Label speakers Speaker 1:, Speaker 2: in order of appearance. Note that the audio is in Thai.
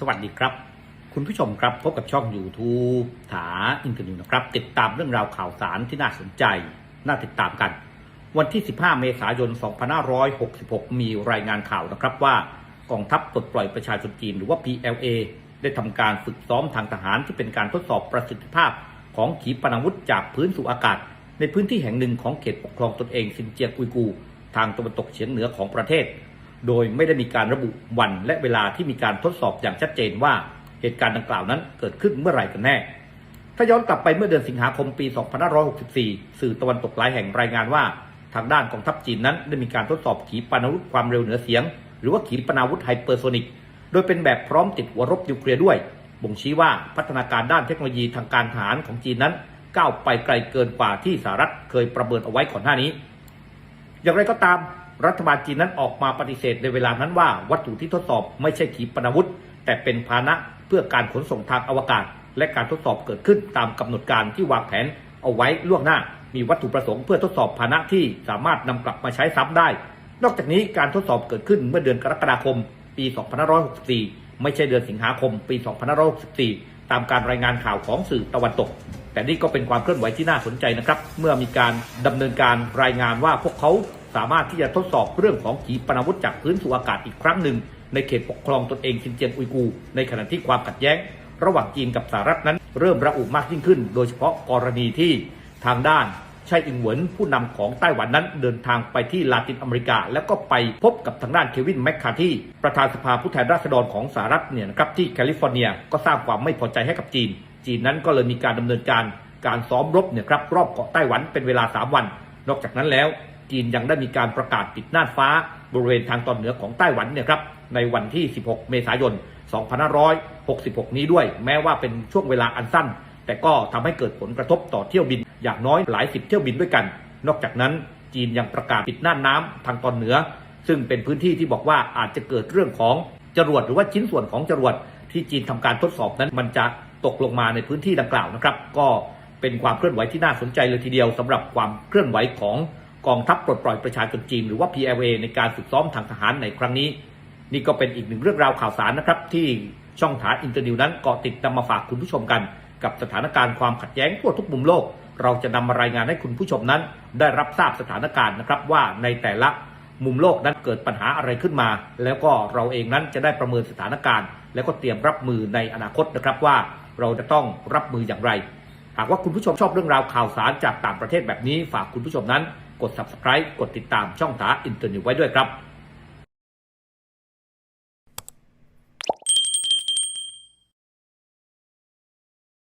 Speaker 1: สวัสดีครับ คุณผู้ชมครับพบกับช่อง YouTube ถาอินเทอร์นิวนะครับ ติดตามเรื่องราวข่าวสารที่น่าสนใจ น่าติดตามกัน วันที่ 15 เมษายน 2566 มีรายงานข่าวนะครับว่ากองทัพปลดปล่อยประชาชนจีนหรือว่า PLA ได้ทำการฝึกซ้อมทางทหารที่เป็นการทดสอบประสิทธิภาพ ของขีปนาวุธจากพื้นสู่อากาศ ในพื้นที่แห่งหนึ่งของเขตปกครองตนเองซินเจียงอุยกู ทางตะวันตกเฉียงเหนือของประเทศ โดยไม่ได้มีการระบุวันและเวลาที่มีการทดสอบอย่างชัดเจนว่าเหตุการณ์ดังกล่าวนั้นเกิดขึ้นเมื่อไหร่กันแน่ ถ้าย้อนกลับไปเมื่อเดือนสิงหาคมปี 2564 สื่อตะวันตกหลายแห่งรายงานว่า ทางด้านกองทัพจีนนั้นได้มีการทดสอบขีปนาวุธความเร็วเหนือเสียง หรือว่าขีปนาวุธไฮเปอร์โซนิก โดยเป็นแบบพร้อมติดหัวรบนิวเคลียร์ด้วย บ่งชี้ว่าพัฒนาการด้านเทคโนโลยีทางการทหารของจีนนั้นก้าวไปไกลเกินกว่าที่สหรัฐเคยประเมินเอาไว้ก่อนหน้านี้ อย่างไรก็ตาม รัฐบาลจีนนั้นออกมาปฏิเสธในเวลานั้นว่า วัตถุที่ทดสอบไม่ใช่ขีปนาวุธ แต่เป็นพาหนะเพื่อการขนส่งทางอวกาศ และการทดสอบเกิดขึ้นตามกำหนดการที่วางแผนเอาไว้ล่วงหน้า มีวัตถุประสงค์เพื่อทดสอบพาหนะที่สามารถนำกลับมาใช้ซ้ำได้ นอกจากนี้การทดสอบเกิดขึ้นเมื่อเดือนกรกฎาคม ปี 2564 ไม่ใช่เดือนสิงหาคม ปี 2564 ตามการรายงานข่าวของสื่อตะวันตกแต่นี่ก็เป็นความเคลื่อนไหวที่น่าสนใจนะครับ เมื่อมีการดำเนินการรายงานว่าพวกเขา สามารถที่จะทดสอบเรื่องของขีปนาวุธจากพื้นสู่อากาศอีกครั้งหนึ่ง ในเขตปกครองตนเองซินเจียงอุยกู ในขณะที่ความขัดแย้ง ระหว่างจีนกับสหรัฐนั้น เริ่มระอุมากยิ่งขึ้น โดยเฉพาะกรณีที่ทางด้านไช่อิงเหวินผู้นำของไต้หวันนั้นเดินทางไปที่ลาตินอเมริกา แล้วก็ไปพบกับทางด้านเควินแมคคาที่ประธานสภาผู้แทนราษฎรของสหรัฐเนี่ยนะครับที่แคลิฟอร์เนียก็สร้างความไม่พอใจให้กับจีน จีนนั้นก็เลยมีการดำเนินการการซ้อมรบเนี่ยครับรอบเกาะไต้หวันเป็นเวลา 3 วัน นอกจากนั้นแล้ว จีนยังได้มีการประกาศปิดน่านฟ้า บริเวณทางตอนเหนือของไต้หวันเนี่ยครับในวันที่ 16 เมษายน 2566 นี้ด้วย แม้ว่าเป็นช่วงเวลาอันสั้น แต่ก็ทำให้เกิดผลกระทบต่อเที่ยวบิน อย่างน้อยหลายสิบเที่ยวบินด้วยกัน นอกจากนั้นจีนยังประกาศปิดน่านน้ำทางตอนเหนือ ซึ่งเป็นพื้นที่ที่บอกว่าอาจจะเกิดเรื่องของจรวดหรือว่าชิ้นส่วนของจรวดที่จีนทำการทดสอบนั้น มันจะตกลงมาในพื้นที่ดังกล่าวนะครับ ก็เป็นความเคลื่อนไหวที่น่าสนใจเลยทีเดียวสำหรับความเคลื่อนไหวของ กองทัพปลดปล่อยประชาชนจีนหรือว่า PLA ในการฝึกซ้อมทางทหารในครั้งนี้ นี่ก็เป็นอีกหนึ่งเรื่องราวข่าวสารนะครับ ที่ช่องถานอินเตอร์นิวนั้นเกาะติดนำมาฝากคุณผู้ชมกัน กับสถานการณ์ความขัดแย้งทั่วทุกมุมโลก เราจะนำมารายงานให้คุณผู้ชมนั้น ได้รับทราบสถานการณ์นะครับว่าในแต่ละมุมโลกนั้นเกิดปัญหาอะไรขึ้นมา แล้วก็เราเองนั้นจะได้ประเมินสถานการณ์ แล้วก็เตรียมรับมือในอนาคตนะครับว่าเราจะต้องรับมืออย่างไร หากว่าคุณผู้ชมชอบเรื่องราวข่าวสารจากต่างประเทศแบบนี้ฝากคุณผู้ชมนั้น กด subscribe กดติดตามช่องถาอินเตอร์นิวไว้ด้วยครับ